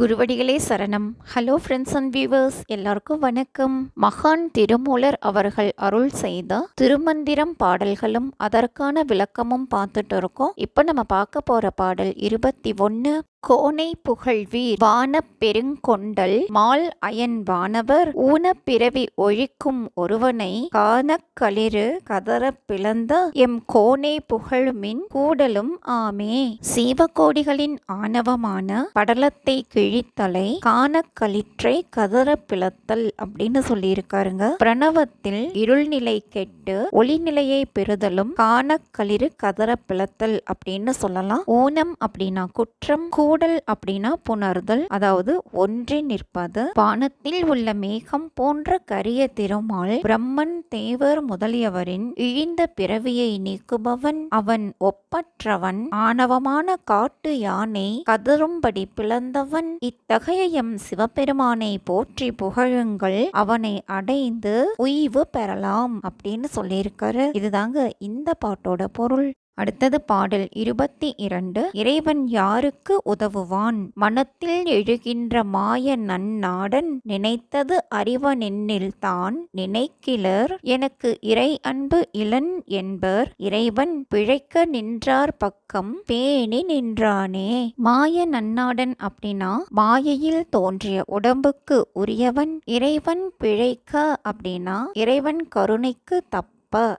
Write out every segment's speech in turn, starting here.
குருவடிகளே சரணம். Hello friends and viewers எல்லாருக்கும் வணக்கம். மகான் திருமூலர் அவர்கள் அருள் செய்த திருமந்திரம் பாடல்களும் அதற்கான விளக்கமும் பார்த்துட்டு இருக்கோம். இப்போ நம்ம பார்க்க போற பாடல் இருபத்தி ஒன்று கோனை புகழ்வீர் வானப் பெருங்கொண்டல் மால் அயன் வானவர் ஊனப் பிறவி ஒழிக்கும் ஒருவனை காணக்களிறு கதற பிளந்த எம் கோனை புகழுமின் கூடலும் ஆமே. சீவகோடிகளின் ஆணவமான படலத்தை கிழித்தலை காணக்களிற்றை கதற பிளத்தல் அப்படின்னு சொல்லியிருக்காருங்க. பிரணவத்தில் இருள்நிலை கெட்டு ஒளிநிலையை பெறுதலும் காணக்களிறு கதற பிளத்தல் அப்படின்னு சொல்லலாம். ஊனம் அப்படின்னா குற்றம் கூடல் அப்படின்னா புணர்தல். அதாவது ஒன்றி நிற்பது. வானத்தில் உள்ள மேகம் போன்ற கரிய திருமால் பிரம்மன் தேவர் முதலியவரின் இழிந்த பிறவியை நீக்குபவன் அவன் ஒப்பற்றவன். ஆணவமான காட்டு யானை கதறும்படி பிளந்தவன். இத்தகைய எம் சிவபெருமானை போற்றி புகழுங்கள். அவனை அடைந்து உய்வு பெறலாம் அப்படின்னு சொல்லியிருக்காரு. இதுதாங்க இந்த பாட்டோட பொருள். அடுத்தது பாடல் இருபத்தி இரண்டு இறைவன் யாருக்கு உதவுவான்? மனத்தில் எழுகின்ற மாய நன்னாடன் நினைத்தது அறிவனென்னில் தான் நினைக்கிலர். எனக்கு இறை அன்பு இளன் என்பர் இறைவன் பிழைக்க நின்றார் பக்கம் பேணி நின்றானே. மாய நன்னாடன் அப்படின்னா மாயையில் தோன்றிய உடம்புக்கு உரியவன் இறைவன் பிழைக்க அப்படின்னா இறைவன் கருணைக்கு தப்ப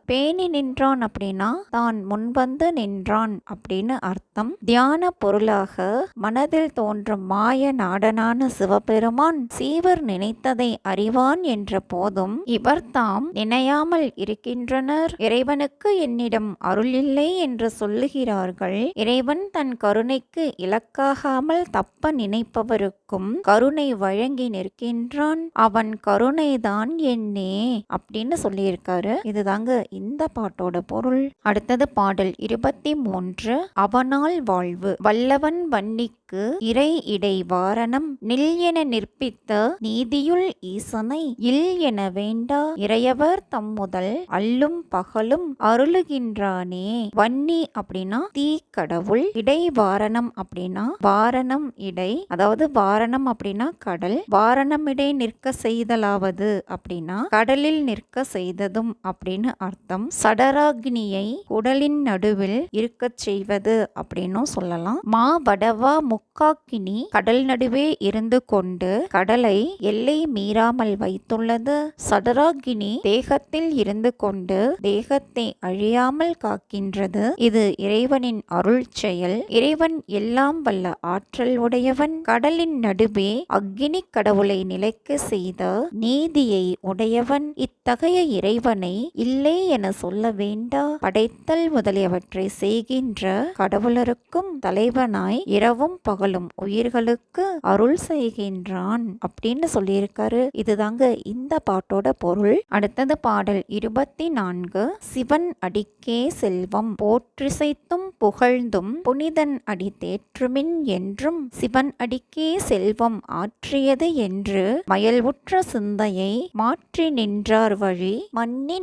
பேணி நின்றான் அப்படின்னா தான் முன்வந்து நின்றான் அப்படின்னு அர்த்தம். தியான பொருளாக மனதில் தோன்றும் மாய நாடனான சிவபெருமான் சீவர் நினைத்ததை அறிவான் என்ற போதும் இவர் தாம் நினையாமல் இருக்கின்றனர். இறைவனுக்கு என்னிடம் அருள் இல்லை என்று சொல்லுகிறார்கள். இறைவன் தன் கருணைக்கு இலக்காகாமல் தப்ப நினைப்பவருக்கும் கருணை வழங்கி நிற்கின்றான். அவன் கருணைதான் என்னே அப்படின்னு சொல்லியிருக்காரு. இதுதான் தாங்க இந்த பாட்டோட பொருள். அடுத்தது பாடல் இருபத்தி மூன்று அவனால் வாழ்வு. வல்லவன் வன்னிக்கு இறை இடை வாரணம். நில் என நிற்பித்த நீதியுள் ஈசனை. இல் என வேண்டா இறையவர் தம்முதல். அல்லும் பகலும் அருளுகின்றானே. வன்னி அப்படின்னா தீ கடவுள் இடை வாரணம் அப்படின்னா வாரணம் இடை. அதாவது வாரணம் அப்படின்னா கடல். வாரணம் இடை நிற்க செய்தலாவது அப்படின்னா கடலில் நிற்க செய்ததும் அப்படின்னு அர்த்தம். சடராகினியை உடலின் நடுவில் இருக்கச் செய்வது அப்படின்னும் சொல்லலாம். மா வடவா முக்காக்கினி கடல் நடுவே இருந்து கொண்டு கடலை எல்லை மீறாமல் வைத்துள்ளது. சடராகினி தேகத்தில் இருந்து கொண்டு தேகத்தை அழியாமல் காக்கின்றது. இது இறைவனின் அருள் செயல். இறைவன் எல்லாம் வல்ல ஆற்றல் உடையவன். கடலின் நடுவே அக்னி கடவுளை நிலைக்க செய்த நீதியை உடையவன். இத்தகைய இறைவனை இல்லை என சொல்ல வேண்டா. படைத்தல் முதலியவற்றை செய்கின்ற கடவுளருக்கும் தலைவனாய் இரவும் பகலும் உயிர்களுக்கு அருள் செய்கின்றான் அப்படின்னு சொல்லியிருக்காரு. இதுதாங்க இந்த பாட்டோட பொருள். அடுத்தது பாடல் இருபத்தி நான்கு சிவன் அடிக்கே செல்வம் போற்றிசைத்தும் புகழ்ந்தும் புனிதன் அடி தேற்றுமின் என்றும். சிவன் அடிக்கே செல்வம் ஆற்றியது என்று மயல்வுற்ற சிந்தையை மாற்றி நின்றார் வழி மன்னி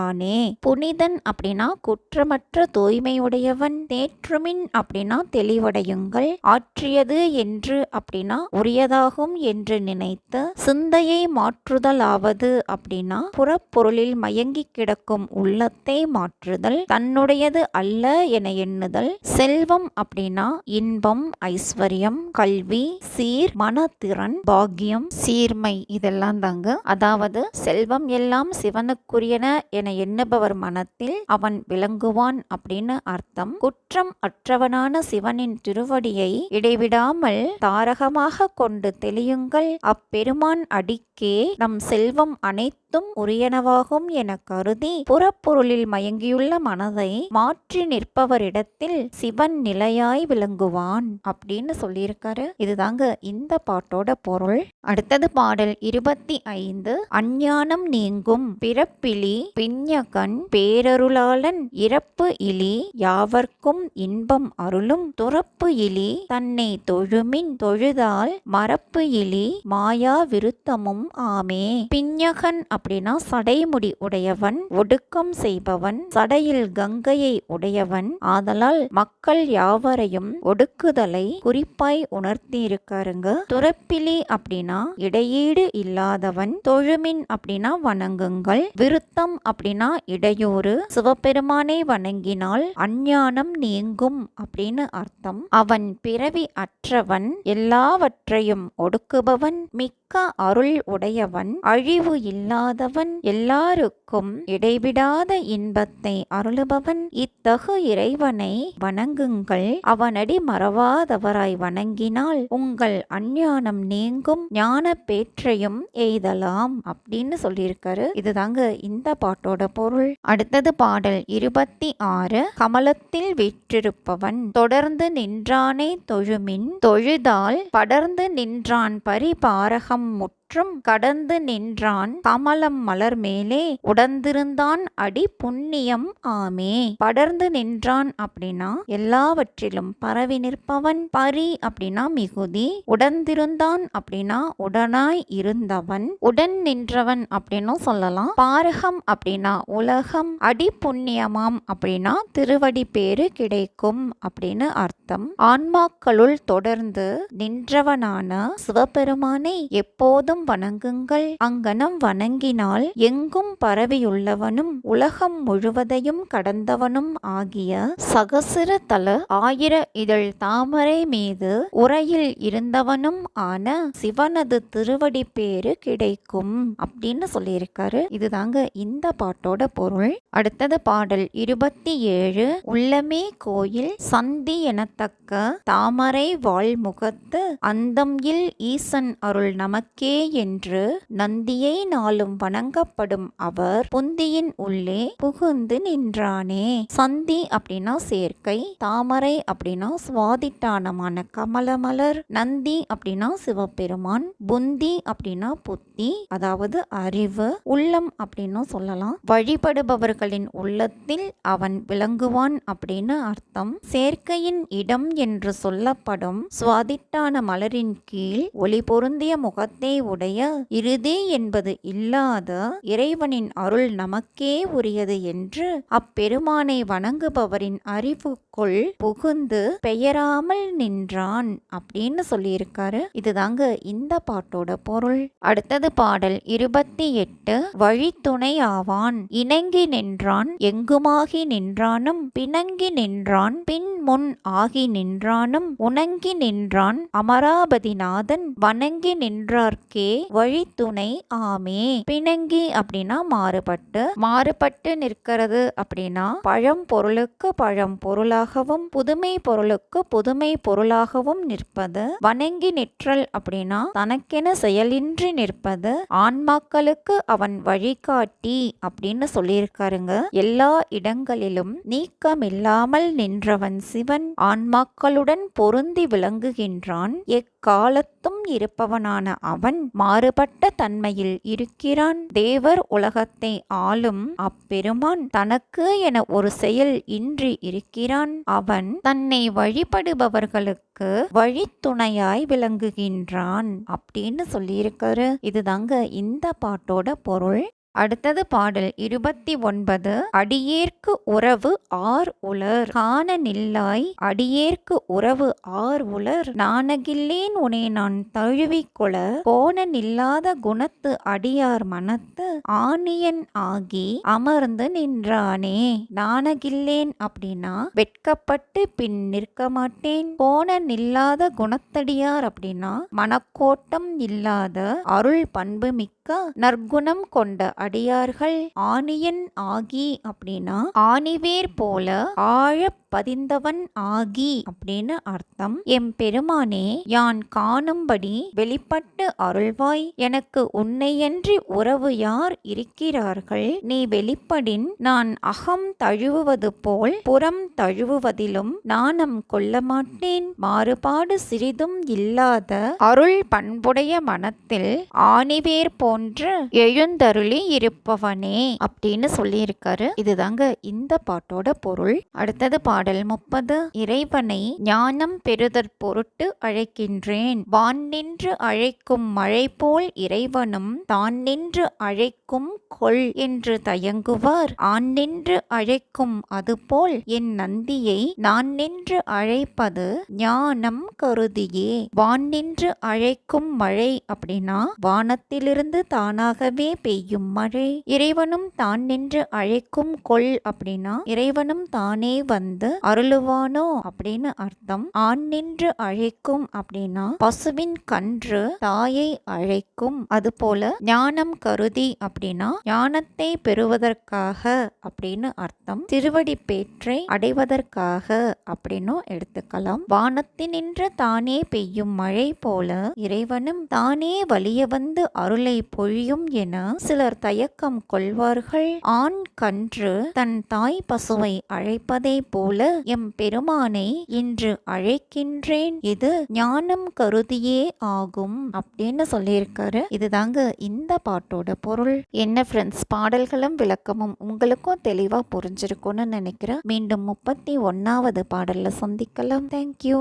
நின்றானே புனிதன் அப்படின்னா குற்றமற்ற தூய்மையுடையவன். தேற்றுமின் அப்படின்னா தெளிவடையுங்கள். ஆற்றியது என்று அப்படின்னா உரியதாகும் என்று நினைத்து சிந்தையை மாற்றுதலாவது அப்படின்னா புறப்பொருளில் மயங்கி கிடக்கும் உள்ளத்தை மாற்றுதல். தன்னுடையது அல்ல என எண்ணுதல். செல்வம் அப்படின்னா இன்பம் ஐஸ்வர்யம் கல்வி சீர் மனத்திறன் பாக்கியம் சீர்மை. இதெல்லாம் தாங்க. அதாவது செல்வம் எல்லாம் சிவனுக்குரியன என எண்ணுபவர் மனத்தில் அவன் விளங்குவான் அப்படின்னு அர்த்தம். குற்றம் அற்றவனான சிவனின் திருவடியை இடைவிடாமல் தாரகமாக கொண்டு தெளியுங்கள். அப்பெருமான் அடிக்கே நம் செல்வம் அனைத்தும் உரியனவாகும் என கருதி புறப்பொருளில் மயங்கியுள்ள மனதை மாற்றி நிற்பவரிடத்தில் சிவன் நிலையாய் விளங்குவான் அப்படின்னு சொல்லியிருக்காரு. இதுதாங்க இந்த பாட்டோட பொருள். அடுத்தது பாடல் இருபத்தி ஐந்து. அஞ்ஞானம் நீங்கும் பிறப்பிலி பின் விஞ்ஞகன் பேரருளாளன் இறப்பு இலி யாவர்க்கும் இன்பம் அருளும் துறப்பு இலி தன்னை தொழுமின் தொழுதால் மரப்பு இலி மாயா விருத்தமும் ஆமே. பிஞ்ஞகன் அப்படின்னா சடைமுடி உடையவன் ஒடுக்கம் செய்பவன் சடையில் கங்கையை உடையவன். ஆதலால் மக்கள் யாவரையும் ஒடுக்குதலை குறிப்பாய் உணர்த்தி இருக்காருங்க துறப்பிலி அப்படின்னா இடையீடு இல்லாதவன் தொழுமின் அப்படின்னா வணங்குங்கள் விருத்தம் அப்படின்னா இடையூறு. சிவபெருமானை வணங்கினால் அஞ்ஞானம் நீங்கும் அப்படின்னு அர்த்தம். அவன் பிறவி அற்றவன் எல்லாவற்றையும் ஒடுக்குபவன் மிக்க அருள் உடையவன் அழிவு இல்லாதவன் எல்லாருக்கும் இடைவிடாத இன்பத்தை அருளுபவன். இத்தகு இறைவனை வணங்குங்கள். அவனடி மறவாதவராய் வணங்கினால் உங்கள் அஞ்ஞானம் நீங்கும். ஞான பேற்றையும் எய்தலாம் அப்படின்னு சொல்லியிருக்காரு. இதுதாங்க இந்த பாட்டோட பொருள். அடுத்தது பாடல் இருபத்தி ஆறு. கமலத்தில் விற்றிருப்பவன் தொடர்ந்து நின்றானே தொழுமின். தொழுதால் படர்ந்து நின்றான் பரிபாரகம் முற்றும் கடந்து நின்றான். கமலம் மலர் மேலே உடந்திருந்தான் அடி புண்ணியம் ஆமே. படர்ந்து நின்றான் அப்படின்னா எல்லாவற்றிலும் பரவி நிற்பவன் பரி அப்படின்னா மிகுதி. உடந்திருந்தான் அப்படின்னா உடனாய் இருந்தவன். உடன் நின்றவன் அப்படின்னும் சொல்லலாம். பாரகம் அப்படின்னா உலகம். அடி புண்ணியமாம் அப்படின்னா திருவடி பேரு கிடைக்கும் அப்படின்னு அர்த்தம். ஆன்மாக்களுள் தொடர்ந்து நின்றவனான சிவபெருமானை எப்போதும் வணங்குங்கள். அங்கனம் வணங்கினால் எங்கும் பரவியுள்ளவனும் உலகம் முழுவதையும் கடந்தவனும் ஆகிய சகசிர தல ஆயிர இதழ் தாமரை மீது உரையில் இருந்தவனும் ஆன சிவனது திருவடி பேரு கிடைக்கும் அப்படின்னு சொல்லியிருக்காரு. இதுதாங்க இந்த பாட்டோட பொருள். அடுத்தது பாடல் இருபத்தி ஏழு. உள்ளமே கோயில் சந்தி எனத்தக்க தாமரை வாழ்முகத்து அந்தம் இல் ஈசன் அருள் நமக்கே என்று நந்தியை நாளும் வணங்கப்படும் அவர் புந்தியின் உள்ளே புகுந்து நின்றானே. சந்தி அப்படின்னா சேர்க்கை தாமரை அப்படின்னா சுவாதிட்டானமான கமலமலர் நந்தி அப்படின்னா சிவபெருமான் புந்தி அப்படின்னா புத்தி அதாவது அறிவு உள்ளம் அப்படின்னு சொல்லலாம். வழிபடுபவர்களின் உள்ளத்தில் அவன் விளங்குவான் அப்படின்னு அர்த்தம். சேர்க்கையின் இடம் என்று சொல்லப்படும் சுவாதிட்டான மலரின் கீழ் ஒளி பொருந்திய முகத்தை உடைய இறுதி என்பது இல்லாத இறைவனின் அருள் நமக்கே உரியது என்று அப்பெருமானை வணங்குபவரின் அறிவுக்குள் புகுந்து பெயராமல் நின்றான் அப்படின்னு சொல்லியிருக்காரு. இதுதாங்க இந்த பாட்டோட பொருள். அடுத்தது பாடல் இருபத்தி எட்டு. வழித்துணை ஆவான் இணங்கி நின்றான் எங்குமாகி நின்றானும் பிணங்கி நின்றான் பின் முன் ஆகி நின்றானும் உணங்கி நின்றான் அமராபதிநாதன் வணங்கி நின்றார்க்கே வழித்துணை ஆமே. பிணங்கி அப்படின்னா மாறுபட்டு மாறுபட்டு நிற்கிறது அப்படின்னா பழம் பொருளுக்கு பழம் பொருளாகவும் புதுமை பொருளுக்கு புதுமை பொருளாகவும் நிற்பது. வணங்கி நிற்றல் அப்படின்னா தனக்கென செயலின்றி நிற்பது. ஆன்மாக்களுக்கு அவன் வழிகாட்டி அப்படின்னு சொல்லியிருக்காருங்க. எல்லா இடங்களிலும் நீக்கமில்லாமல் நின்றவன் சிவன். ஆன்மாக்களுடன் பொருந்தி விளங்குகின்றான். எக்காலத்தும் இருப்பவனான அவன் மாறுபட்ட தன்மையில் இருக்கிறான். தேவர் உலகத்தை ஆளும் அப்பெருமான் தனக்கு என ஒரு செயல் இன்றி இருக்கிறான். அவன் தன்னை வழிபடுபவர்களுக்கு வழித்துணையாய் விளங்குகின்றான் அப்படின்னு சொல்லியிருக்காரு. இதுதாங்க இந்த பாட்டோட பொருள். அடுத்தது பாடல். இருபத்தி ஒன்பது. அடியேற்கு உறவு ஆர் உலர். காண நில்லாய் அடியேற்கு உறவு ஆர் உலர். நாணகில்லேன் உனே நான் தழுவிக்கொள. கோண நில்லாத குணத்து அடியார் மனத்து ஆணியன் ஆகி அமர்ந்து நின்றானே. நாணகில்லேன் அப்படின்னா வெட்கப்பட்டு பின் நிற்க மாட்டேன். கோண நில்லாத குணத்தடியார் அப்படின்னா மனக்கோட்டம் இல்லாத அருள் பண்பு மிக்க நற்குணம் கொண்ட அடியார்கள் ஆணியன் ஆகி அப்படின்னா ஆணிவேர் போல ஆழ பதிந்தவன் ஆகி அப்படின்னு அர்த்தம். எம் பெருமானே யான் காணும்படி வெளிப்பட்டு அருள்வாய். எனக்கு உன்னையன்றி உறவு யார் இருக்கிறார்கள்? நீ வெளிப்படின் நான் அகம் தழுவுவது போல் புறம் தழுவுவதிலும் நாணம் கொள்ள மாட்டேன் மாறுபாடு சிறிதும் இல்லாத அருள் பண்புடைய மனத்தில் ஆணிவேர் போன்று எழுந்தருளி இருப்பவனே அப்படின்னு சொல்லியிருக்காரு. இதுதாங்க இந்த பாட்டோட பொருள். அடுத்தது பாடல் முப்பது. இறைவனை ஞானம் பெறுதற் பொருட்டு அழைக்கின்றேன். வான் நின்று அழைக்கும் மழை போல் இறைவனும் தான் நின்று அழைக்கும் கொள் என்று தயங்குவார். ஆண் நின்று அழைக்கும் அதுபோல் என் நந்தியை நான் நின்று அழைப்பது ஞானம் கருதியே. வான் நின்று அழைக்கும் மழை அப்படின்னா வானத்திலிருந்து தானாகவே பெய்யும் மழை. இறைவனும் தான் நின்று அழைக்கும் கொள் அப்படின்னா இறைவனும் தானே வந்து அருளுவானோ அப்படின்னு அர்த்தம். ஆண் நின்று அழைக்கும் அப்படின்னா பசுவின் கன்று தாயை அழைக்கும். அது போல ஞானம் கருதி அப்படின்னா ஞானத்தை பெறுவதற்காக அப்படின்னு அர்த்தம். திருவடி பேற்றை அடைவதற்காக அப்படின்னும் எடுத்துக்கலாம். வானத்தினின்று தானே பெய்யும் மழை போல இறைவனும் தானே வலிய வந்து அருளை பொழியும் என சிலர் தயக்கம் கொள்வார்கள். ஆண் கன்று தன் தாய் பசுவை அழைப்பதை போல எம் பெருமானை இன்று அழைக்கின்றேன். இது ஞானம் கருதியே ஆகும் அப்படின்னு சொல்லியிருக்காரு. இதுதாங்க இந்த பாட்டோட பொருள். என்ன ஃப்ரெண்ட்ஸ் பாடல்களும் விளக்கமும் உங்களுக்கும் தெளிவாக புரிஞ்சிருக்கும்னு நினைக்கிறேன். மீண்டும் முப்பத்தி ஒன்னாவது பாடல்ல சந்திக்கலாம். தேங்க்யூ